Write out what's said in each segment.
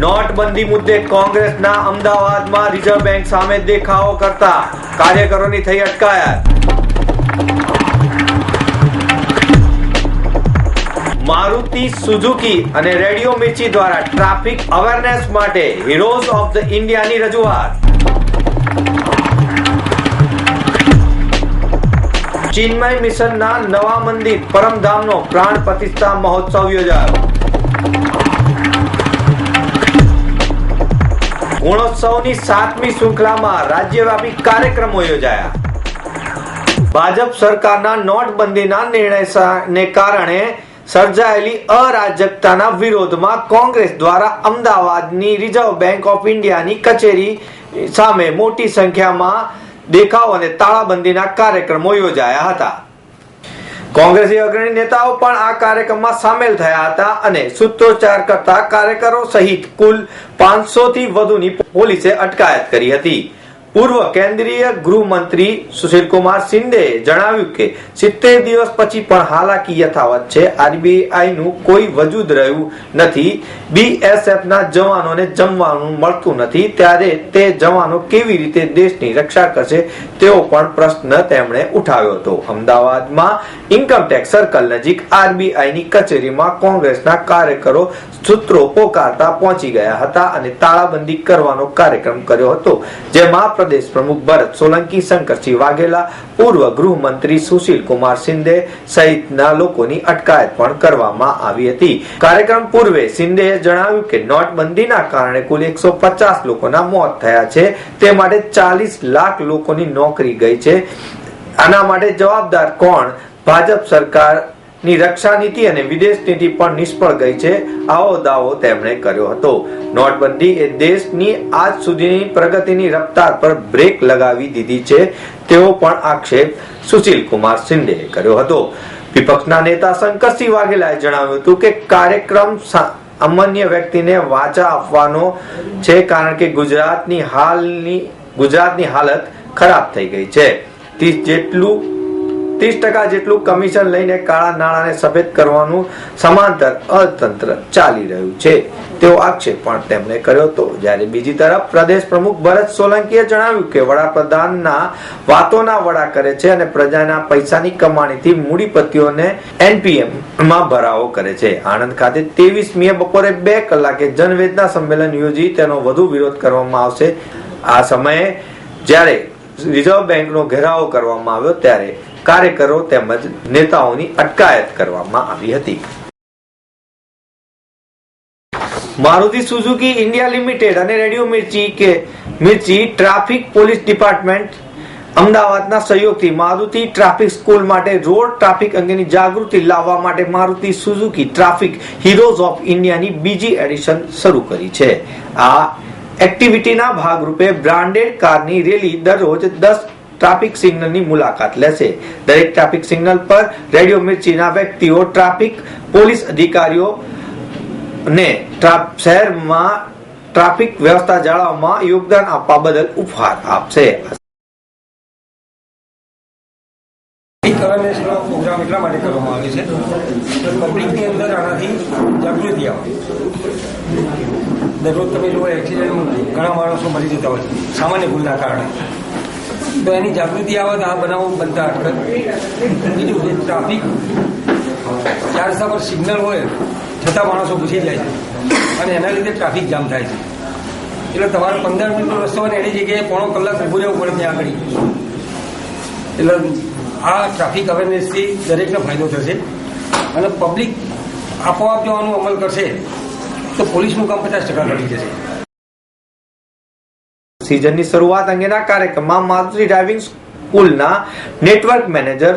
નોટબંધી મુદ્દે કોંગ્રેસના અમદાવાદમાં રિઝર્વ બેંક સામે દેખાવો કરતા કાર્યકરોની થઈ અટકાયત. મારુતિ સુઝુકી અને રેડિયો મિર્ચી દ્વારા ટ્રાફિક અવેરનેસ માટે હીરોઝ ઓફ ધ ઇન્ડિયાની રજૂઆત. ચિન્મય મિશનના નવા મંદિર પરમધામનો પ્રાણ પ્રતિષ્ઠા મહોત્સવ યોજાયો. ગુણોત્સવની સાતમી શૃંખલામાં રાજ્યવ્યાપી કાર્યક્રમો યોજાયા. ભાજપ સરકારના નોટબંધીના નિર્ણયને કારણે સર્જાયેલી અરાજકતાના વિરોધમાં કોંગ્રેસ દ્વારા અમદાવાદની રિઝર્વ બેંક ઓફ ઇન્ડિયાની કચેરી સામે મોટી સંખ્યામાં દેખાવ અને તાળાબંધીના કાર્યક્રમો યોજાયા હતા. કોંગ્રેસી અગ્રણી નેતાઓ પણ આ કાર્યક્રમમાં સામેલ થયા હતા અને સૂત્રોચ્ચાર કરતા કાર્યકરો સહિત કુલ પાંચસો થી વધુની પોલીસે અટકાયત કરી હતી. પૂર્વ કેન્દ્રીય ગૃહમંત્રી સુશીલ કુમાર શિંદે જણાવ્યું કે સિત્તેર દિવસ પછી પણ હાલાકી યથાવત છે. આરબીઆઈ નું કોઈ વજૂદ રહ્યું નથી. બીએસએફ ના જવાનોને જમવાનું મળતું નથી. ત્યારે તે જવાનો કેવી રીતે દેશની રક્ષા કરશે તેવો પણ પ્રશ્ન તેમણે ઉઠાવ્યો હતો. અમદાવાદમાં ઇન્કમટેક્સ સર્કલ નજીક આરબીઆઈ ની કચેરીમાં કોંગ્રેસના કાર્યકરો સૂત્રો પોકારતા પહોંચી ગયા હતા અને તાળાબંધી કરવાનો કાર્યક્રમ કર્યો હતો, જેમાં પ્રદેશ પ્રમુખ ભરત સોલંકી શંકરસિંહ વાઘેલા, પૂર્વ ગૃહમંત્રી સુશીલ કુમાર શિંદે સહિતના લોકોની અટકાયત પણ કરવામાં આવી હતી. કાર્યક્રમ પૂર્વે શિંદેએ જણાવ્યું કે નોટબંધીના કારણે કુલ એકસો પચાસ લોકોના મોત થયા છે. તે માટે ચાલીસ લાખ લોકોની નોકરી ગઈ છે. આના માટે જવાબદાર કોણ? ભાજપ સરકાર ની રક્ષા નીતિ અને વિદેશ નીતિ પણ નિષ્ફળ ગઈ છે, આવો દાવો તેમણે કર્યો હતો. નોટબંધી એ દેશની આજ સુધીની પ્રગતિની રફતાર પર બ્રેક લગાવી દીધી છે, તેવો પણ આક્ષેપ સુશીલ કુમાર શિંદેએ કર્યો હતો. વિપક્ષના નેતા શંકરસિંહ વાઘેલાએ જણાવ્યું હતું કે કાર્યક્રમ અમન્ય વ્યક્તિને વાચા આપવાનો છે કારણ કે ગુજરાતની હાલની, ગુજરાતની હાલત ખરાબ થઈ ગઈ છે. તે જેટલું ત્રીસ ટકા જેટલું કમિશન લઈને કાળા નાણાંને સફેદ કરવાનું સમાંતર અર્થતંત્ર ચાલી રહ્યું છે. તેવો આક્ષેપ પણ તેમણે કર્યો હતો. જ્યારે બીજી તરફ પ્રદેશ પ્રમુખ ભરત સોલંકીએ જણાવ્યું કે વડાપ્રધાનના વાતોના વડા કરે છે અને પ્રજાના પૈસાની કમાણીથી મૂડીપતિઓને એનપીએમમાં ભરાવો કરે છે. આણંદ ખાતે ત્રેવીસ મે બપોરે બે કલાકે જનવેદના સંમેલન યોજી તેનો વધુ વિરોધ કરવામાં આવશે. આ સમયે જ્યારે રિઝર્વ બેંકનો ઘેરાવો કરવામાં આવ્યો ત્યારે કાર્યકરો તેમજ નેતાઓની અટકાયત કરવામાં આવી હતી. મારુતિ સુઝુકી ઇન્ડિયા લિમિટેડ અને રેડિયો મિર્ચી કે મિર્ચી ટ્રાફિક પોલીસ ડિપાર્ટમેન્ટ અમદાવાદના સહયોગથી મારુતિ ટ્રાફિક સ્કૂલ માટે રોડ ટ્રાફિક અંગેની જાગૃતિ લાવવા માટે Maruti Suzuki traffic heroes of ઇન્ડિયાની બીજી એડિશન શરૂ કરી છે. આ એક્ટિવિટીના ભાગરૂપે બ્રાન્ડેડ કારની રેલી દરરોજ દસ ટ્રાફિક સિગ્નલની મુલાકાત લેશે. દરેક ટ્રાફિક સિગ્નલ પર રેડિયો મિર્ચીના વ્યક્તિઓ ટ્રાફિક પોલીસ અધિકારીઓ ને શહેરમાં ટ્રાફિક વ્યવસ્થા જાળવવામાં યોગદાન આપવા બદલ ઉપહાર આપશે. અવેરનેસનો પ્રોગ્રામ એટલા માટે કરવામાં આવે છે કે પબ્લિકની અંદર આનાથી જાગૃતિ આવે. દરરોજ તમે જો એક્સિડન્ટમાં ઘણા માણસો મરી જતા હોય સામાન્ય ભૂલના કારણે. તો એની જાગૃતિ આવે તો આ બનાવો બનતા અટકે બીજું કે ટ્રાફિક ચાર રસ્તા પર સિગ્નલ હોય છતાં માણસો ઘૂસી જાય છે. અને એના લીધે ટ્રાફિક જામ થાય છે. એટલે તમારે પંદર મિનિટનો રસ્તો હોય ને એની જગ્યાએ પોણો કલાક ઊભું રહેવું પડે ત્યાં આગળ. એટલે આ ટ્રાફિક અવેરનેસથી દરેકને ફાયદો થશે. અને પબ્લિક આપોઆપ જો આનો અમલ કરશે, તો પોલીસનું કામ પચાસ ટકા ઘટી જશે. સિઝનની શરૂઆત અંગેના કાર્યક્રમમાં મારુતિ ડ્રાઇવિંગ સ્કૂલના network manager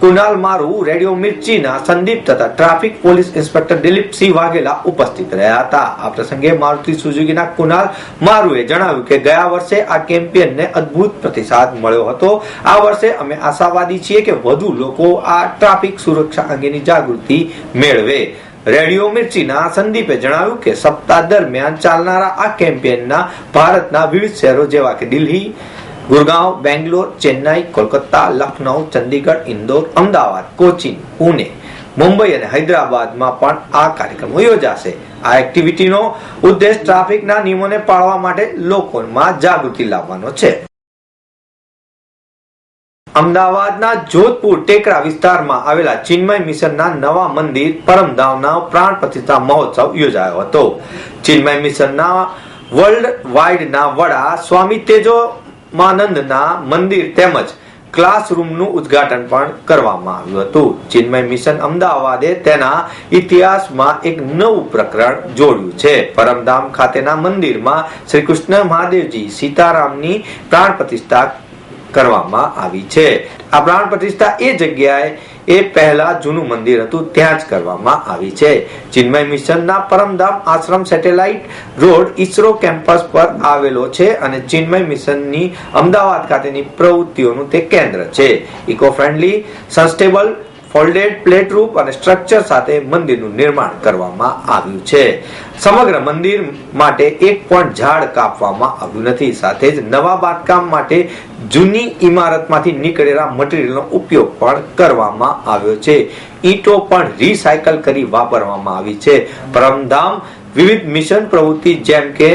Kunal Maru, radio મિર્ચીના Sandeep તથા traffic police inspector Dilipsinh Vaghela ઉપસ્થિત રહ્યા હતા. આ પ્રસંગે મારુતિ સુઝુકીના કુનાલ મારુએ જણાવ્યું કે ગયા વર્ષે આ કેમ્પેનને અદ્ભુત પ્રતિસાદ મળ્યો હતો. આ વર્ષે અમે આશાવાદી છીએ કે વધુ લોકો આ ટ્રાફિક સુરક્ષા અંગેની જાગૃતિ મેળવે. રેડિયો મિર્ચીના સંદીપે જણાવ્યું કે સપ્તાહ દરમિયાન ચાલનારા આ કેમ્પેનના ભારતના વિવિધ શહેરો જેવા કે દિલ્હી, ગુરગાંવ, બેંગ્લોર, ચેન્નાઈ, કોલકાતા, લખનઉ, ચંદીગઢ, ઇન્દોર, અમદાવાદ, કોચીન, પુણે, મુંબઈ અને હૈદરાબાદમાં પણ આ કાર્યક્રમો યોજાશે. આ એક્ટિવિટીનો ઉદ્દેશ ટ્રાફિકના નિયમોને પાળવા માટે લોકોમાં જાગૃતિ લાવવાનો છે. અમદાવાદના જોધપુર ટેકરા વિસ્તારમાં આવેલા ચિન્મય મિશનના નવા મંદિર પરમધામના પ્રાણ પ્રતિષ્ઠા મહોત્સવ યોજાયો હતો. ચિન્મય મિશનના વર્લ્ડ વાઇડના વડા સ્વામી તેજોમાનંદના મંદિર તેમજ ક્લાસરૂમનું ઉદ્ઘાટન પણ કરવામાં આવ્યું હતું. ચિન્મય મિશન અમદાવાદે તેના ઇતિહાસમાં એક નવું પ્રકરણ જોડ્યું છે. પરમધામ ખાતેના મંદિરમાં શ્રી કૃષ્ણ મહાદેવજી સીતારામની પ્રાણ પ્રતિષ્ઠા કરવામાં આવી છે. આ પ્રાણ પ્રતિષ્ઠા એ જગ્યાએ એ પહેલા જૂનું મંદિર હતું, ત્યાં જ કરવામાં આવી છે. ચિન્મય મિશનના પરમધામ આશ્રમ સેટેલાઇટ રોડ ઈસરો કેમ્પસ પર આવેલો છે અને ચિન્મય મિશનની અમદાવાદ ખાતેની પ્રવૃત્તિઓનું તે કેન્દ્ર છે. Eco friendly sustainable folded plate roof અને સ્ટ્રક્ચર સાથે મંદિરનું નિર્માણ કરવામાં આવ્યું છે. સમગ્ર મંદિર માટે એક પણ ઝાડ કાપવામાં આવ્યું નથી. સાથે જ નવા બાંધકામ માટે જૂની ઇમારતમાંથી નીકળેલા મટીરિયલનો ઉપયોગ પણ કરવામાં આવ્યો છે. ઈંટો પણ રિસાયકલ કરી વાપરવામાં આવી છે. પરમધામ વિવિધ મિશન પ્રવૃત્તિ જેમ કે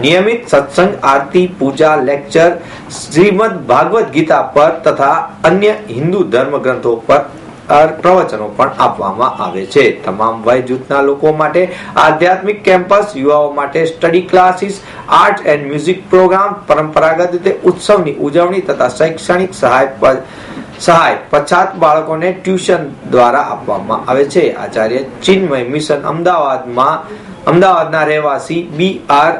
નિયમિત સત્સંગ, આરતી, પૂજા લેક્ચર શ્રીમદ ભાગવત ગીતા પર તથા અન્ય હિન્દુ ધર્મ ગ્રંથો પર પ્રવચનો પણ આપવામાં આવે છે. તમામ વય જૂથના લોકો માટે આધ્યાત્મિક કેમ્પસ, યુવાઓ માટે study classes, art and music program, પરંપરાગત રીતે ઉત્સવની ઉજવણી તથા શૈક્ષણિક સહાય સહાય પછાત બાળકોને ટ્યુશન દ્વારા આપવામાં આવે છે. આચાર્ય ચિન્મય મિશન અમદાવાદમાં, અમદાવાદના રહેવાસી બી આર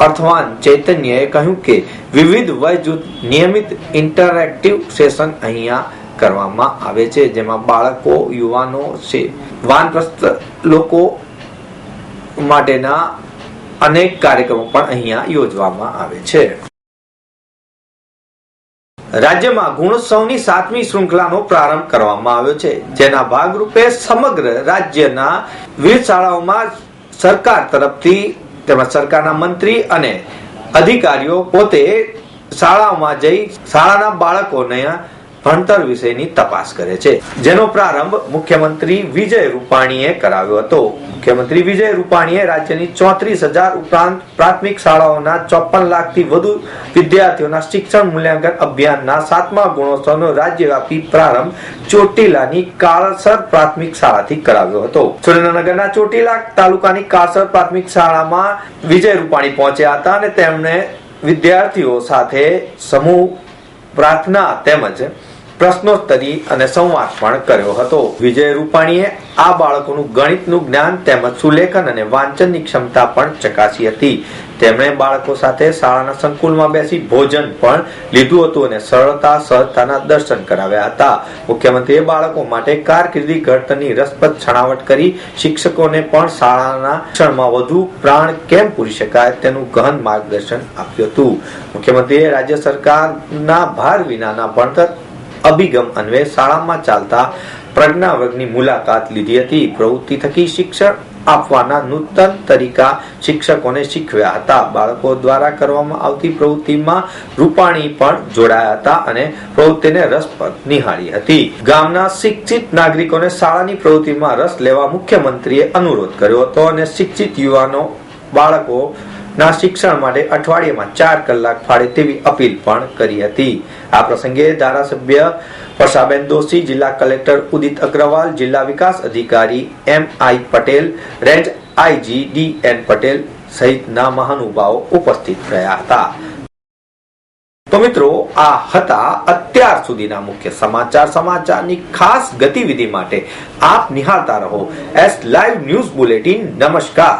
અર્થવાન ચૈતન્યએ કહ્યું કે વિવિધ વય જૂથ નિયમિત ઇન્ટરેક્ટિવ સેશન અહીંયા કરવામાં આવે છે, જેમાં બાળકો, યુવાનો છે, વાનપ્રસ્થ લોકો માટેના અનેક કાર્યક્રમો પણ અહીંયા યોજવામાં આવે છે. રાજ્યમાં ગુણોત્સવની સાતમી શૃંખલાનો પ્રારંભ કરવામાં આવ્યો છે, જેના ભાગરૂપે સમગ્ર રાજ્યના વિવિધ શાળાઓમાં સરકાર તરફથી તેમજ સરકારના મંત્રી અને અધિકારીઓ પોતે શાળાઓમાં જઈ શાળાના બાળકોને ભણતર વિષયની તપાસ કરે છે. જેનો પ્રારંભ મુખ્યમંત્રી વિજય રૂપાણીએ કરાવ્યો હતો. મુખ્યમંત્રી વિજય રૂપાણીએ રાજ્યની ચોત્રીસ હજાર ઉપરાંત પ્રાથમિક શાળાઓના ચોપન લાખથી વધુ વિદ્યાર્થીઓના શિક્ષણ મૂલ્યાંકન અભિયાનના સાતમા ગુણોત્સવનો રાજ્યવ્યાપી પ્રારંભ ચોટીલાની કાળસર પ્રાથમિક શાળાથી કરાવ્યો હતો. સુરેન્દ્રનગરના ચોટીલા તાલુકાની કાળસર પ્રાથમિક શાળામાં વિજય રૂપાણી પહોંચ્યા હતા અને તેમણે વિદ્યાર્થીઓ સાથે સમૂહ પ્રાર્થના તેમજ પ્રશ્નોત્તરી અને સંવાદ પણ કર્યો હતો. વિજય રૂપાણીએ આ બાળકોનું ગણિતનું જ્ઞાન તેમજ સુલેખન અને વાંચનની ક્ષમતા પણ ચકાસી હતી. તેમણે બાળકો સાથે શાળાના સંકુલમાં બેસી ભોજન પણ લીધું હતું અને સરળતા સહજતાના દર્શન કરાવ્યા હતા. મુખ્યમંત્રીએ બાળકો માટે કારકિર્દી ઘડતરની રસપ્રદ છણાવટ કરી શિક્ષકોને પણ શાળાના શિક્ષણમાં વધુ પ્રાણ કેમ પૂરી શકાય તેનું ગહન માર્ગદર્શન આપ્યું હતું. મુખ્યમંત્રીએ રાજ્ય સરકારના ભાર વિનાના ભણતર અભિગમ અન્વયે શાળામાં ચાલતા પ્રજ્ઞા વર્ગની મુલાકાત લીધી હતી. પ્રવૃત્તિ થકી શિક્ષણ આપવાના નૂતન તરીકા શિક્ષકોને શીખવ્યા હતા. બાળકો દ્વારા કરવામાં આવતી પ્રવૃત્તિમાં રૂપાણી પણ જોડાયા હતા અને પ્રવૃત્તિને રસપ્રદ નિહાળી હતી. ગામના શિક્ષિત નાગરિકોને શાળાની પ્રવૃત્તિમાં રસ લેવા મુખ્યમંત્રીએ અનુરોધ કર્યો હતો અને શિક્ષિત યુવાનો, બાળકો ના શિક્ષણ માટે અઠવાડિયામાં ચાર કલાક ફાળે તેવી અપીલ પણ કરી હતી. આ પ્રસંગે ધારાસભ્ય વર્ષાબેન દોશી, જિલ્લા કલેક્ટર ઉદિત અગ્રવાલ, જિલ્લા વિકાસ અધિકારી M I Patel, range IG D N Patel સહિતના મહાનુભાવો ઉપસ્થિત રહ્યા હતા. તો મિત્રો, આ હતા અત્યાર સુધીના મુખ્ય સમાચાર. સમાચારની ખાસ ગતિવિધિ માટે આપ નિહાળતા રહો. S live news bulletin. નમસ્કાર.